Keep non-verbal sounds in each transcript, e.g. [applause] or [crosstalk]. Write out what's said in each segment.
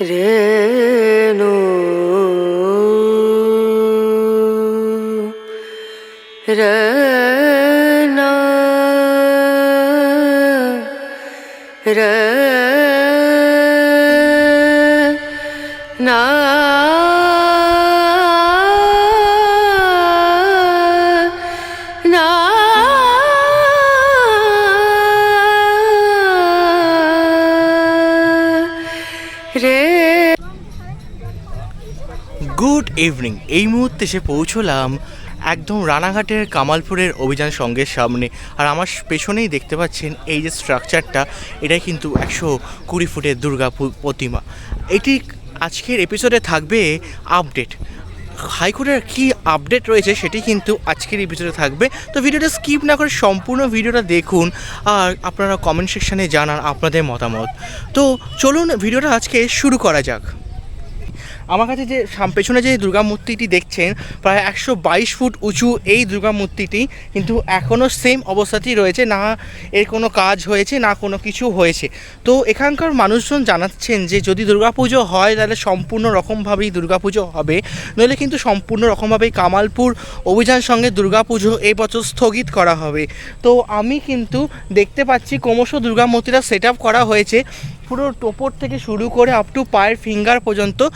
രേണു. രന ര നാ ইভিনিং এই মুহূর্তে এসে পৌঁছলাম একদম রানাঘাটের কামালপুরের অভিযান সঙ্গের সামনে। আর আমার পেছনেই দেখতে পাচ্ছেন এই যে স্ট্রাকচারটা এটাই কিন্তু একশো কুড়ি ফুটের দুর্গা প্রতিমা। এটি আজকের এপিসোডে থাকবে আপডেট হাইকোর্টের কী আপডেট রয়েছে সেটি কিন্তু আজকের এপিসোডে থাকবে। তো ভিডিওটা স্কিপ না করে সম্পূর্ণ ভিডিওটা দেখুন আর আপনারা কমেন্ট সেকশানে জানান আপনাদের মতামত। তো চলুন ভিডিওটা আজকে শুরু করা যাক। আমার কাছে যে সাম- পেছনে যে দুর্গা মূর্তিটি দেখছেন, প্রায় একশো বাইশ ফুট উঁচু এই দুর্গা মূর্তিটি কিন্তু এখনও সেম অবস্থাতেই রয়েছে। না এর কোনো কাজ হয়েছে, না কোনো কিছু হয়েছে। তো এখানকার মানুষজন জানাচ্ছেন যে, যদি দুর্গাপুজো হয়, তাহলে সম্পূর্ণ রকমভাবেই দুর্গাপুজো হবে। নইলে কিন্তু সম্পূর্ণ রকমভাবেই কামালপুর অভিযান সঙ্গে দুর্গাপুজো এই বছর স্থগিত করা হবে। তো আমি কিন্তু দেখতে পাচ্ছি, ক্রমশ দুর্গা মূর্তিটা সেট করা হয়েছে। পুরো টোপর থেকে শুরু করে আপ টু পায়ের ফিঙ্গার পর্যন্ত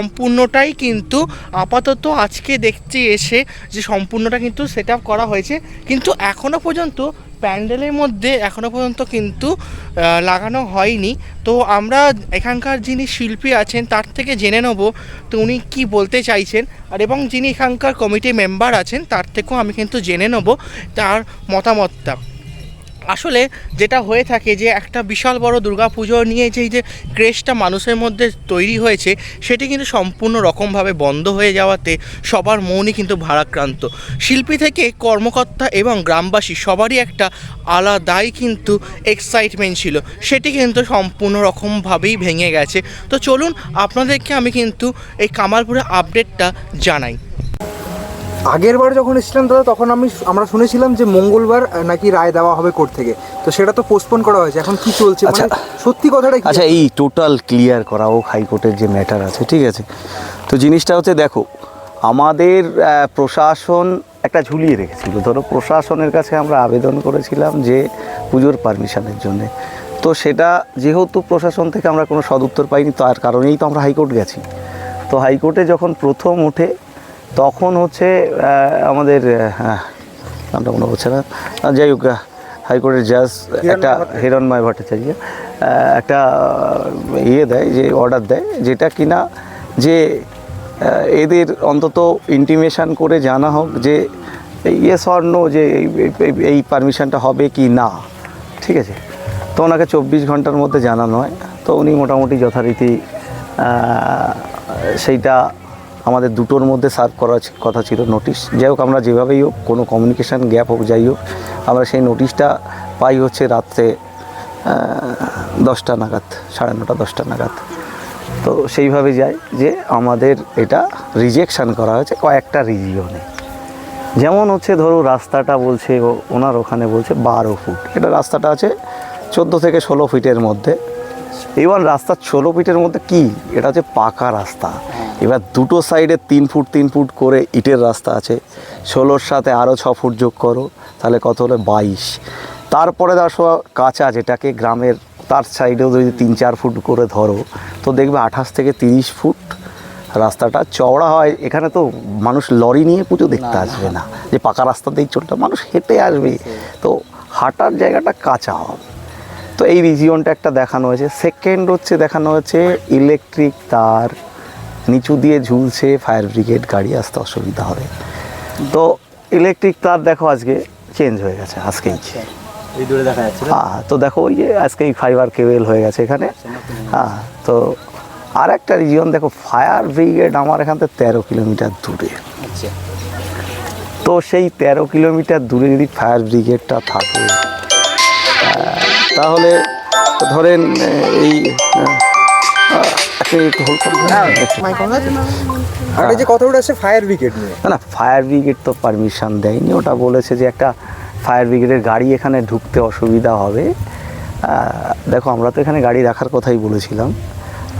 সম্পূর্ণটাই কিন্তু আপাতত আজকে দেখছি এসে যে সম্পূর্ণটা কিন্তু সেট করা হয়েছে। কিন্তু এখনও পর্যন্ত প্যান্ডেলের মধ্যে এখনও পর্যন্ত কিন্তু লাগানো হয়নি। তো আমরা এখানকার যিনি শিল্পী আছেন, তার থেকে জেনে নেব তো উনি কী বলতে চাইছেন। আর এবং যিনি এখানকার কমিটি মেম্বার আছেন, তার থেকেও আমি কিন্তু জেনে নেব তার মতামতটা। আসলে যেটা হয়ে থাকে যে একটা বিশাল বড় দুর্গাপুজো নিয়ে যেই যে ক্রেজটা মানুষের মধ্যে তৈরি হয়েছে, সেটি কিন্তু সম্পূর্ণ রকমভাবে বন্ধ হয়ে যাওয়াতে সবার মনই কিন্তু ভারাক্রান্ত। শিল্পী থেকে কর্মকর্তা এবং গ্রামবাসী সবারই একটা আলাদাই কিন্তু এক্সাইটমেন্ট ছিল। সেটি কিন্তু সম্পূর্ণ রকমভাবেই ভেঙে গেছে। তো চলুন আপনাদেরকে আমি কিন্তু এই কামালপুরের আপডেটটা জানাই। আগের বার যখন এসেছিলাম দাদা তখন আমি আমরা শুনেছিলাম যে মঙ্গলবার নাকি রায় দেওয়া হবে কোর্ট থেকে। তো সেটা তো পোস্টপোন করা হয়েছে। এখন কি চলছে? মানে আচ্ছা। সত্যি কথাটা আচ্ছা এই টোটাল ক্লিয়ার করা হোক হাইকোর্টের যে ম্যাটার আছে ঠিক আছে? তো জিনিসটা হচ্ছে দেখো আমাদের প্রশাসন একটা ঝুলিয়ে রেখেছিল। ধরো প্রশাসনের কাছে আমরা আবেদন করেছিলাম যে পুজোর পারমিশনের জন্য। তো সেটা যেহেতু প্রশাসন থেকে আমরা কোনো সদুত্তর পাইনি তার কারণেই তো আমরা হাইকোর্ট গেছি। তো হাইকোর্টে যখন প্রথম ওঠে তখন হচ্ছে আমাদের হ্যাঁ, নামটা মনে পড়ছে না। যাই হোক হাইকোর্টের জাজ একটা হিরণময় ভট্টাচার্য একটা ইয়ে দেয় যে অর্ডার দেয় যেটা কিনা যে এদের অন্তত ইন্টিমেশন করে জানা হোক যে ইয়ে স্বর্ণ যে এই পারমিশনটা হবে কি না। ঠিক আছে? তো ওনাকে চব্বিশ ঘণ্টার মধ্যে জানানো হয়। তো উনি মোটামুটি যথারীতি সেইটা আমাদের দুটোর মধ্যে সার্ভ করার কথা ছিল নোটিশ যাই হোক, আমরা যেভাবেই হোক, কোনো কমিউনিকেশান গ্যাপ হোক, যাই হোক, আমরা সেই নোটিশটা পাই হচ্ছে রাত্রে দশটা নাগাদ, সাড়ে নটা, দশটা নাগাদ। তো সেইভাবে যাই যে আমাদের এটা রিজেকশান করা হয়েছে কয়েকটা রিজিয়নে যেমন হচ্ছে ধরো রাস্তাটা বলছে, ওনার ওখানে বলছে বারো ফুট। এটা রাস্তাটা আছে চোদ্দ থেকে ষোলো ফিটের মধ্যে। এবার রাস্তা ষোলো ফিটের মধ্যে কি? এটা হচ্ছে পাকা রাস্তা। এবার দুটো সাইডে তিন ফুট তিন ফুট করে ইটের রাস্তা আছে। ষোলোর সাথে আরও ছ ফুট যোগ করো তাহলে কত হলো? বাইশ। তারপরে দেখো কাঁচা যেটাকে গ্রামের তার সাইডেও যদি তিন চার ফুট করে ধরো তো দেখবে আঠাশ থেকে তিরিশ ফুট রাস্তাটা চওড়া হয়। এখানে তো মানুষ লরি নিয়ে পুজো দেখতে আসবে না। যে পাকা রাস্তাতেই চলতে মানুষ হেঁটে আসবে। তো হাঁটার জায়গাটা কাঁচা হবে। তো এই রিজিয়নটা একটা দেখানো হয়েছে। সেকেন্ড হচ্ছে দেখানো হয়েছে ইলেকট্রিক তার নিচু দিয়ে ঝুলছে ফায়ার ব্রিগেড গাড়ি আসতে অসুবিধা হবে। তো ইলেকট্রিক তার দেখো আজকে চেঞ্জ হয়ে গেছে আজকেই। দেখা যাচ্ছে হ্যাঁ তো দেখো ওই যে আজকেই ফাইবার কেবেল হয়ে গেছে এখানে। হ্যাঁ তো আর একটা রিজিয়ন দেখো ফায়ার ব্রিগেড আমার এখান থেকে তেরো কিলোমিটার দূরে। আচ্ছা। তো সেই তেরো কিলোমিটার দূরে যদি ফায়ার ব্রিগেডটা থাকে তাহলে ধরেন এই একটু hold করুন। আর এই যে কথা উঠেছে ফায়ার ব্রিগেড নিয়ে। না না ফায়ার ব্রিগেড তো পারমিশন দেয়নি। ওটা বলেছে যে একটা ফায়ার ব্রিগেডের গাড়ি এখানে ঢুকতে অসুবিধা হবে। দেখো আমরা তো এখানে গাড়ি রাখার কথাই বলেছিলাম।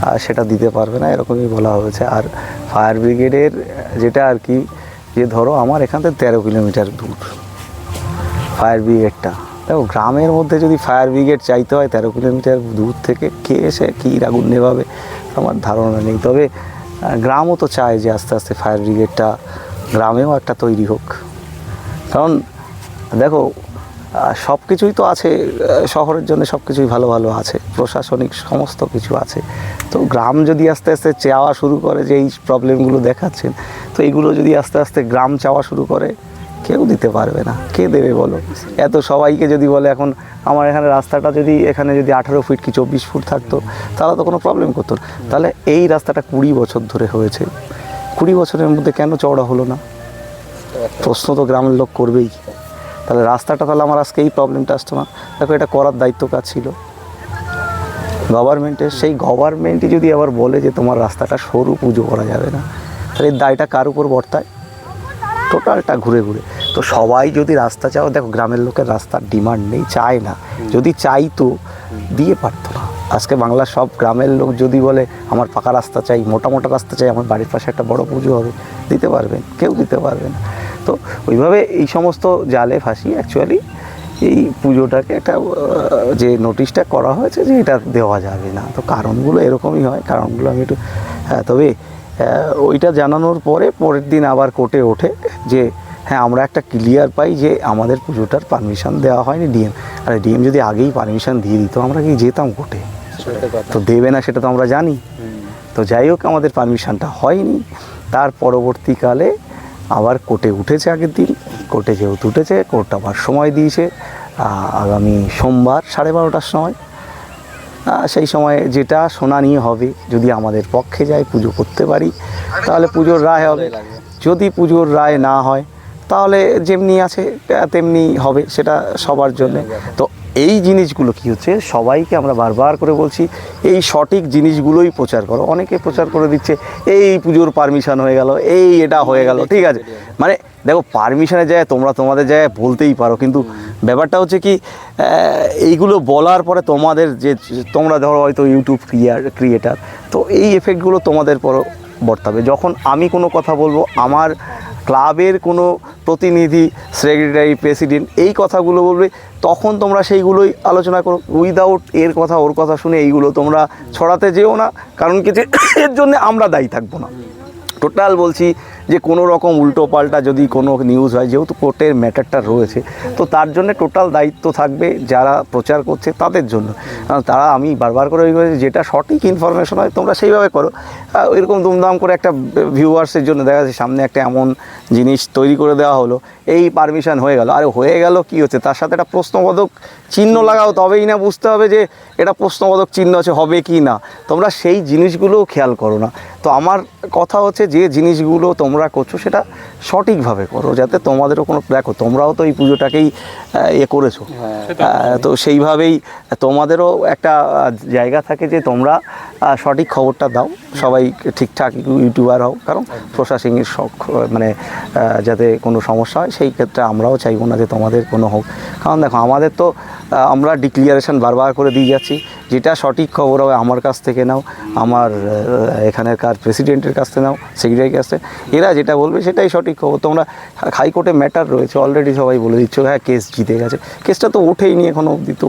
আর সেটা দিতে পারবে না এরকমই বলা হয়েছে। আর ফায়ার ব্রিগেডের যেটা আর কি যে ধরো আমার এখান থেকে তেরো কিলোমিটার দূর। ফায়ার ব্রিগেডটা দেখো, গ্রামের মধ্যে যদি ফায়ার ব্রিগেড চাইতে হয় তেরো কিলোমিটার দূর থেকে কে এসে কী আগুন নেভাবে, আমার ধারণা নেই। তবে গ্রামও তো চায় যে আস্তে আস্তে ফায়ার ব্রিগেডটা গ্রামেও একটা তৈরি হোক। কারণ, দেখো সব কিছুই তো আছে শহরের জন্য সব কিছুই ভালো ভালো আছে, প্রশাসনিক সমস্ত কিছু আছে। তো গ্রাম যদি আস্তে আস্তে চাওয়া শুরু করে যে এই প্রবলেমগুলো দেখাচ্ছেন, তো এইগুলো যদি আস্তে আস্তে গ্রাম চাওয়া শুরু করে কেউ দিতে পারবে না। কে দেবে বলো? এত সবাইকে যদি বলে এখন আমার এখানে রাস্তাটা যদি এখানে যদি আঠারো ফিট কি চব্বিশ ফুট থাকতো, তাহলে তো কোনো প্রবলেম করতো তাহলে এই রাস্তাটা কুড়ি বছর ধরে হয়েছে। কুড়ি বছরের মধ্যে কেন চওড়া হলো না? প্রশ্ন তো গ্রামের লোক করবেই। তাহলে রাস্তাটা তাহলে আমার আজকে এই প্রবলেমটা আসতো না। দেখো, এটা করার দায়িত্ব কাজ ছিল? গভর্নমেন্টের সেই গভর্নমেন্টই যদি আবার বলে যে তোমার রাস্তাটা সরু পুজো করা যাবে না, তাহলে দায়টা কার উপর বর্তায়? টোটালটা ঘুরে ঘুরে। তো সবাই যদি রাস্তা চাও দেখো গ্রামের লোকের রাস্তার ডিমান্ড নেই চায় না। যদি চাইতো দিয়ে পারতো না। আজকে বাংলার সব গ্রামের লোক যদি বলে আমার পাকা রাস্তা চাই মোটা মোটা রাস্তা চাই আমার বাড়ির পাশে একটা বড় পুজো হবে। দিতে পারবেন কেউ দিতে পারবে না। তো ওইভাবে এই সমস্ত জালে ফাঁসি অ্যাকচুয়ালি এই পুজোটাকে একটা যে নোটিশটা করা হয়েছে যে এটা দেওয়া যাবে না। তো কারণগুলো এরকমই হয় কারণগুলো আমি একটু হ্যাঁ তবে ওইটা জানানোর পরে পরের দিন আবার কোর্টে ওঠে যে হ্যাঁ আমরা একটা ক্লিয়ার পাই যে আমাদের পুজোটার পারমিশন দেওয়া হয়নি ডিএম আর ডিএম যদি আগেই পারমিশন দিয়ে দিত আমরা কি যেতাম কোর্টে? তো দেবে না সেটা তো আমরা জানি। তো যাই হোক আমাদের পারমিশনটা হয়নি। তার পরবর্তীকালে আবার কোর্টে উঠেছে আগের দিন। কোর্টে যেহেতু উঠেছে কোর্ট আবার সময় দিয়েছে আগামী সোমবার সাড়ে বারোটার সময়। সেই সময় যেটা শুনানি হবে, যদি আমাদের পক্ষে যায় পুজো করতে পারি, তাহলে পুজোর রায় হবে। যদি পুজোর রায় না হয়, তাহলে যেমনি আছে তেমনি হবে, সেটা সবার জন্য। তো এই জিনিসগুলো কি হচ্ছে, সবাইকে আমরা বারবার করে বলছি, এই সঠিক জিনিসগুলোই প্রচার করো। অনেকে প্রচার করে দিচ্ছে, এই পুজোর পারমিশন হয়ে গেল, এই এটা হয়ে গেল, ঠিক আছে? মানে দেখো পারমিশনের জায়গায় তোমরা তোমাদের জায়গায় বলতেই পারো, কিন্তু ব্যাপারটা হচ্ছে কি এইগুলো বলার পরে তোমাদের যে, তোমরা ধরো হয়তো ইউটিউব ক্রিয়ার ক্রিয়েটার তো এই এফেক্টগুলো তোমাদের পর বর্তাবে। যখন আমি কোনো কথা বলব, আমার ক্লাবের কোনো প্রতিনিধি সেক্রেটারি প্রেসিডেন্ট এই কথাগুলো বলবে, তখন তোমরা সেইগুলোই আলোচনা করো। উইদাউট এর কথা, ওর কথা শুনে এইগুলো তোমরা ছড়াতে যেও না, কারণ কি [coughs] এর জন্য আমরা দায়ী থাকব না। টোটাল বলছি যে কোনো রকম উল্টো পাল্টা যদি কোনো নিউজ হয়, যেহেতু কোর্টের ম্যাটারটা রয়েছে, তো তার জন্য টোটাল দায়িত্ব থাকবে যারা প্রচার করছে তাদের জন্য। কারণ তারা আমি বারবার করে ওই যেটা সঠিক ইনফরমেশন হয়, তোমরা সেইভাবে করো। এরকম দুমদাম করে একটা ভিউয়ার্সের জন্য দেখা যাচ্ছে, সামনে একটা এমন জিনিস তৈরি করে দেওয়া হলো, এই পারমিশন হয়ে গেল। আরে হয়ে গেল কি হচ্ছে? তার সাথে একটা প্রশ্নবোধক চিহ্ন লাগাও, তবেই না বুঝতে হবে যে এটা প্রশ্নবোধক চিহ্ন আছে, হবে কি না। তোমরা সেই জিনিসগুলোও খেয়াল করো না। তো আমার কথা হচ্ছে যে জিনিসগুলো তোমরা করছ সেটা সঠিকভাবে করো যাতে তোমাদেরও কোনো দেখো তোমরাও তো এই পুজোটাকেই আহ, ইয়ে করেছ। তো সেইভাবেই তোমাদেরও একটা জায়গা থাকে যে তোমরা সঠিক খবরটা দাও। সবাই ঠিকঠাক ইউটিউবার হও কারণ প্রশাসনিক শখ মানে যাতে কোনো সমস্যা হয় সেই ক্ষেত্রে আমরাও চাইব না যে তোমাদের কোনো হোক। কারণ দেখো আমাদের তো আমরা ডিক্লিয়ারেশন বারবার করে দিয়ে যাচ্ছি। যেটা সঠিক খবর হবে আমার কাছ থেকে নাও আমার আহ, এখানকার প্রেসিডেন্টের কাছ থেকে নাও সেক্রেটারির কাছ থেকে। এরা যেটা বলবে সেটাই সঠিক খবর। তোমরা হাইকোর্টে ম্যাটার রয়েছে অলরেডি সবাই বলে দিচ্ছ হ্যাঁ কেস জিতে গেছে। কেসটা তো উঠেই নি এখনও অবধি তো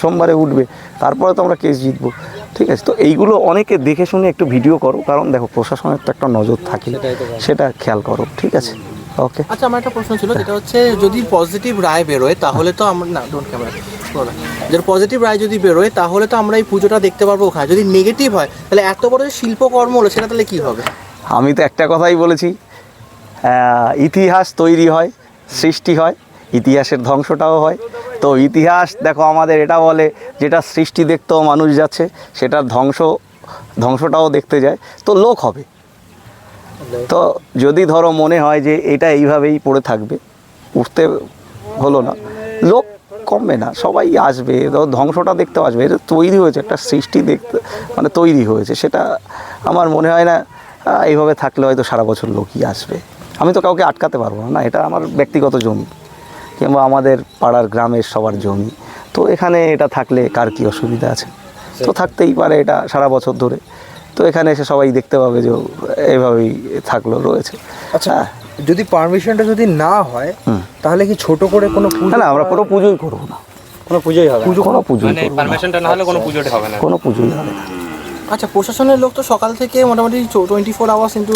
সোমবারে উঠবে। তারপরে তো আমরা কেস জিতবো। ঠিক আছে? তো এইগুলো অনেকে দেখে শুনে একটু ভিডিও করো। কারণ দেখো প্রশাসনের তো একটা নজর থাকে। সেটা খেয়াল করো। ঠিক আছে? ওকে আচ্ছা আমার একটা প্রশ্ন ছিল যেটা হচ্ছে যদি পজিটিভ রায় বেরোয় তাহলে তো আমরা না ডোন্ট ক্যামেরা যদি পজিটিভ রায় যদি বেরোয় তাহলে তো আমরা এই পুজোটা দেখতে পারব ওখানে। যদি নেগেটিভ হয় তাহলে এত বড় যে শিল্পকর্ম হলো সেটা তাহলে কি হবে? আমি তো একটা কথাই বলেছি ইতিহাস তৈরি হয় সৃষ্টি হয় ইতিহাসের ধ্বংসটাও হয়। তো ইতিহাস দেখো আমাদের এটা বলে যেটা সৃষ্টি দেখতেও মানুষ যাচ্ছে সেটার ধ্বংস ধ্বংসটাও দেখতে যায়। তো লোক হবে। তো যদি ধরো মনে হয় যে এটা এইভাবেই পড়ে থাকবে উঠতে হলো না লোক কমবে না সবাই আসবে ধ্বংসটা দেখতে আসবে এটা তৈরি হয়েছে একটা সৃষ্টি দেখতে মানে তৈরি হয়েছে সেটা আমার মনে হয় না এইভাবে থাকলে হয়তো সারা বছর লোকই আসবে। আমি তো কাউকে আটকাতে পারব না না এটা আমার ব্যক্তিগত জমি কিংবা আমাদের পাড়ার গ্রামের সবার জমি তো এখানে এটা থাকলে কার কী অসুবিধা আছে? তো থাকতেই পারে এটা সারা বছর ধরে। তো এখানে এসে সবাই দেখতে পাবে যে এইভাবেই থাকল রয়েছে। আচ্ছা হ্যাঁ। যদি পারমিশনটা যদি না হয় তাহলে কি ছোট করে কোনো পুজো না না আমরা কোনো পুজোই করব না। কোনো পুজোই হবে পুজো কোনো মানে না। পারমিশনটা না হলে কোনো পুজোটা হবে না। কোনো পুজোই হবে না। আচ্ছা প্রশাসনের লোক তো সকাল থেকে মোটামুটি টোয়েন্টি ফোর আওয়ার্স কিন্তু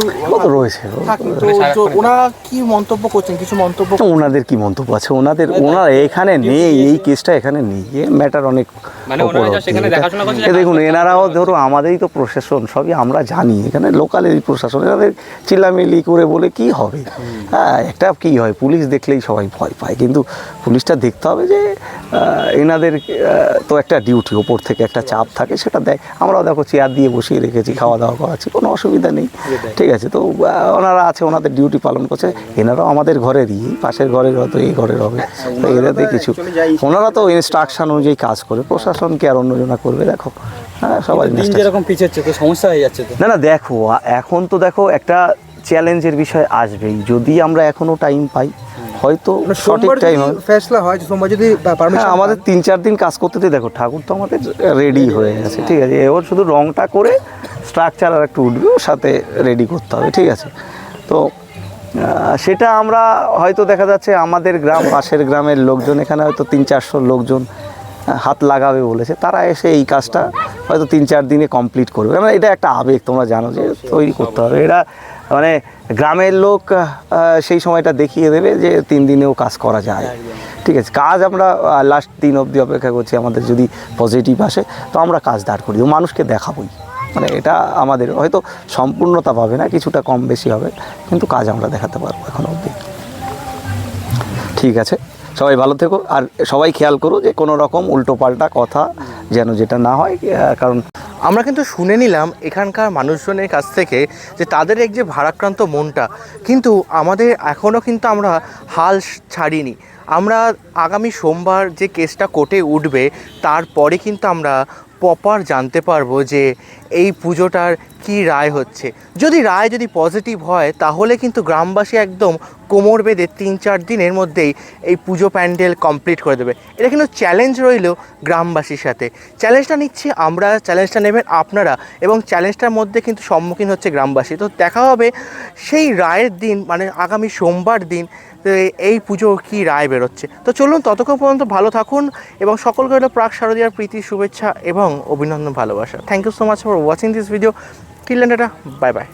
রয়েছে তো ওনারা কি মন্তব্য করছেন? কিছু মন্তব্য ওনাদের কি মন্তব্য আছে? ওনাদের ওনারা এখানে নেই এই কেসটা এখানে নেই। এ ম্যাটার অনেক মানে দেখুন এনারাও ধরো আমাদেরই তো প্রশাসন সবই আমরা জানি। এখানে লোকালেরই প্রশাসন এনাদের চিল্লামিল্লি করে বলে কি হবে? হ্যাঁ একটা কি হয়? পুলিশ দেখলেই সবাই ভয় পায়। কিন্তু পুলিশটা দেখতে হবে যে এনাদের তো একটা ডিউটি ওপর থেকে একটা চাপ থাকে সেটা দেয়। আমরাও দেখো চেয়ার দিয়ে বসিয়ে রেখেছি খাওয়া দাওয়া করাচ্ছি কোনো অসুবিধা নেই। ঠিক আছে তো ওনারা আছে ওনাদের ডিউটি পালন করছে। এনারাও আমাদের ঘরেরই পাশের ঘরের হয়তো এই ঘরের হবে। তো এরাতে কিছু। ওনারা তো ইনস্ট্রাকশন অনুযায়ী কাজ করে প্রশাসন কি আর অন্যজনা করবে দেখো। হ্যাঁ সবাই যেরকম পিছাচ্ছে তো সমস্যা হয়ে যাচ্ছে না না দেখো এখন তো দেখো একটা চ্যালেঞ্জের বিষয় আসবেই। যদি আমরা এখনও টাইম পাই হয়তো মানে সঠিক টাইম ফেসলা হয় যে সোমবার যদি পারমিশন হ্যাঁ আমাদের তিন চার দিন কাজ করতে দিয়ে দেখো ঠাকুর তো আমাদের রেডি হয়ে গেছে ঠিক আছে। এবার শুধু রংটা করে স্ট্রাকচার আর একটু উঠবে ওর সাথে রেডি করতে হবে ঠিক আছে। তো সেটা আমরা হয়তো দেখা যাচ্ছে আমাদের গ্রাম পাশের গ্রামের লোকজন এখানে হয়তো তিন চারশো লোকজন হাত লাগাবে বলেছে তারা এসে এই কাজটা হয়তো তিন চার দিনে কমপ্লিট করবে। মানে এটা একটা আবেগ তোমরা জানো যে তৈরি করতে হবে। এটা মানে গ্রামের লোক সেই সময়টা দেখিয়ে দেবে যে তিন দিনেও কাজ করা যায়। ঠিক আছে কাজ আমরা লাস্ট দিন অবধি অপেক্ষা করছি আমাদের যদি পজিটিভ আসে তো আমরা কাজ দাঁড় করি মানুষকে দেখাবোই। মানে এটা আমাদের হয়তো সম্পূর্ণতা পাবে না কিছুটা কম বেশি হবে কিন্তু কাজ আমরা দেখাতে পারব এখন অবধি। ঠিক আছে? সবাই ভালো থেকো। আর সবাই খেয়াল করো যে কোনো রকম উল্টো পাল্টা কথা যেন যেটা না হয় কারণ আমরা কিন্তু শুনে নিলাম এখানকার মানুষজনের কাছ থেকে যে তাদের এক যে ভারাক্রান্ত মনটা। কিন্তু আমাদের এখনও কিন্তু আমরা হাল ছাড়িনি। আমরা আগামী সোমবার যে কেসটা কোর্টে উঠবে, তারপরে কিন্তু আমরা প্রপার জানতে পারব যে এই পুজোটার কি রায় হচ্ছে। যদি রায় যদি পজিটিভ হয়, তাহলে কিন্তু গ্রামবাসী একদম কোমর বেঁধে তিন চার দিনের মধ্যেই এই পুজো প্যান্ডেল কমপ্লিট করে দেবে। এটা কিন্তু চ্যালেঞ্জ রইল গ্রামবাসীর সাথে। চ্যালেঞ্জটা নিচ্ছি আমরা চ্যালেঞ্জটা নেবেন আপনারা এবং চ্যালেঞ্জটার মধ্যে কিন্তু সম্মুখীন হচ্ছে গ্রামবাসী। তো দেখা হবে সেই রায়ের দিন মানে আগামী সোমবার দিন এই পুজো কি রায় বেরোচ্ছে? তো চলুন ততক্ষণ পর্যন্ত ভালো থাকুন এবং সকলকে হলো প্রাক শারদীয়ার প্রীতি, শুভেচ্ছা এবং অভিনন্দন, ভালোবাসা। Thank you so much for watching this video till bye bye